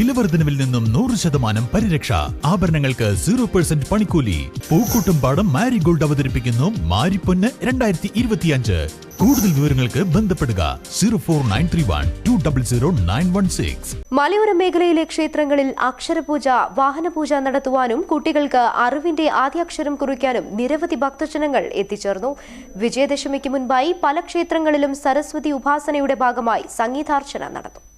വിലവർദ്ധനവിൽ നിന്നും നൂറ് ശതമാനം പരിരക്ഷ. ആഭരണങ്ങൾക്ക് സീറോ പെർസെന്റ് പണിക്കൂലി. പൂക്കൂട്ടും പാടം മാരിഗോൾഡ് അവതരിപ്പിക്കുന്നു മാരിപ്പൊന്ന് രണ്ടായിരത്തി ഇരുപത്തിയഞ്ച് കൂടുതൽ വിവരങ്ങൾക്ക് ബന്ധപ്പെടുക zero four nine three one two double zero nine one six. മലയോര മേഖലയിലെ ക്ഷേത്രങ്ങളിൽ അക്ഷരപൂജ വാഹനപൂജ നടത്തുവാനും കുട്ടികൾക്ക് അറിവിന്റെ ആദ്യാക്ഷരം കുറിക്കാനും നിരവധി ഭക്തജനങ്ങൾ എത്തിച്ചേർന്നു. വിജയദശമിക്ക് മുൻപായി പല ക്ഷേത്രങ്ങളിലും സരസ്വതി ഉപാസനയുടെ ഭാഗമായി സംഗീതാർച്ചന നടന്നു.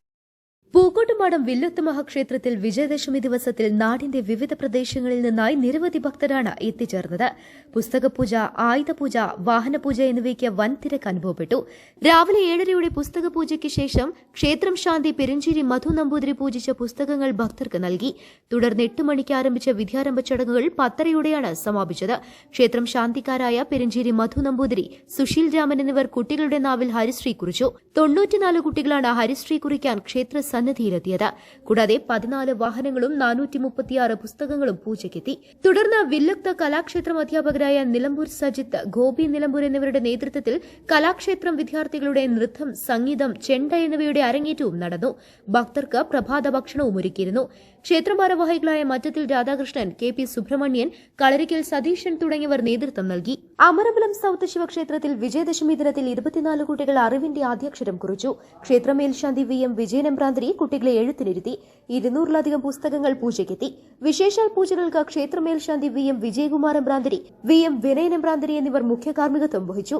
പൂക്കോട്ടുംപാടം വില്ലുത്ത് മഹാക്ഷേത്രത്തിൽ വിജയദശമി ദിവസത്തിൽ നാടിന്റെ വിവിധ പ്രദേശങ്ങളിൽ നിന്നായി നിരവധി ഭക്തരാണ് എത്തിച്ചേർന്നത്. പുസ്തകപൂജ ആയുധപൂജ വാഹനപൂജ എന്നിവയ്ക്ക് വൻ തിരക്ക് അനുഭവപ്പെട്ടു. രാവിലെ ഏഴരയുടെ പുസ്തകപൂജയ്ക്ക് ശേഷം ക്ഷേത്രം ശാന്തി പെരുഞ്ചേരി മധു നമ്പൂതിരി പൂജിച്ച പുസ്തകങ്ങൾ ഭക്തർക്ക് നൽകി. തുടർന്ന് എട്ട് മണിക്ക് ആരംഭിച്ച വിദ്യാരംഭ ചടങ്ങുകൾ പത്തരയോടെയാണ് സമാപിച്ചത്. ക്ഷേത്രം ശാന്തിക്കാരായ പെരുഞ്ചേരി മധു നമ്പൂതിരി സുശീൽ രാമൻ എന്നിവർ കുട്ടികളുടെ നാവിൽ ഹരിശ്രീ കുറിച്ചു. തൊണ്ണൂറ്റിനാല് കുട്ടികളാണ് ഹരിശ്രീ കുറിക്കാൻ ക്ഷേത്ര സന്നിധിയിലെത്തിയത് കൂടാതെ പതിനാല് വാഹനങ്ങളും നാനൂറ്റി മുപ്പത്തിയാറ് പുസ്തകങ്ങളും പൂജയ്ക്കെത്തി. തുടർന്ന് വില്ലക്ത കലാക്ഷേത്രം അധ്യാപകരായ നിലമ്പൂർ സജിത്ത് ഗോപി നിലമ്പൂർ എന്നിവരുടെ നേതൃത്വത്തിൽ കലാക്ഷേത്രം വിദ്യാർത്ഥികളുടെ നൃത്തം സംഗീതം ചെണ്ട എന്നിവയുടെ അരങ്ങേറ്റവും നടന്നു. ഭക്തർക്ക് പ്രഭാത ഭക്ഷണവും ഒരുക്കിയിരുന്നു. ക്ഷേത്ര ഭാരവാഹികളായ മറ്റത്തിൽ രാധാകൃഷ്ണൻ കെ പി സുബ്രഹ്മണ്യൻ കളരിക്കൽ സതീശൻ തുടങ്ങിയവർ നേതൃത്വം നൽകി. അമരബലം സൌത്ത് ശിവക്ഷേത്രത്തിൽ വിജയദശമി ദിനത്തിൽ ഇരുപത്തിനാല് കുട്ടികൾ അറിവിന്റെ ആദ്യാക്ഷരം കുറിച്ചു. ക്ഷേത്രമേൽശാന്തി വി എം വിജയനമ്പ്രാന്തിരി കുട്ടികളെ എഴുത്തിനിരുത്തി ഇരുന്നൂറിലധികം പുസ്തകങ്ങൾ പൂജയ്ക്കെത്തി. വിശേഷാൽ പൂജകൾക്ക് ക്ഷേത്രമേൽശാന്തി വി എം വിജയകുമാരൻ ഭ്രാന്തിരി വി എം വിനയനമ്പ്രാന്തിരി എന്നിവർ മുഖ്യ കാർമ്മികത്വം വഹിച്ചു.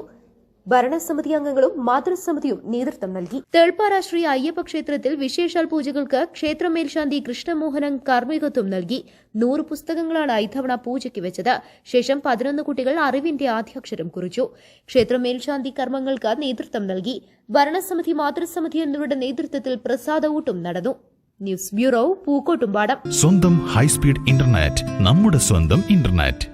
ഭരണസമിതി അംഗങ്ങളും മാതൃസമിതിയും നേതൃത്വം നൽകി. തേൾപ്പാറ ശ്രീ അയ്യപ്പ ക്ഷേത്രത്തിൽ വിശേഷാൽ പൂജകൾക്ക് ക്ഷേത്ര മേൽശാന്തി കൃഷ്ണമോഹനൻ കാർമ്മികത്വം നൽകി. നൂറ് പുസ്തകങ്ങളാണ് ഇത്തവണ പൂജയ്ക്ക് വെച്ചത്. ശേഷം പതിനൊന്ന് കുട്ടികൾ അറിവിന്റെ ആദ്യാക്ഷരം കുറിച്ചു. ക്ഷേത്ര മേൽശാന്തി കർമ്മങ്ങൾക്ക് നേതൃത്വം നൽകി. ഭരണസമിതി മാതൃസമിതി എന്നിവരുടെ നേതൃത്വത്തിൽ പ്രസാദവൂട്ടും നടന്നു. News bureau Pookkottumpadam. സ്വന്തം ഹൈസ്പീഡ് ഇന്റർനെറ്റ് നമ്മുടെ സ്വന്തം ഇന്റർനെറ്റ്.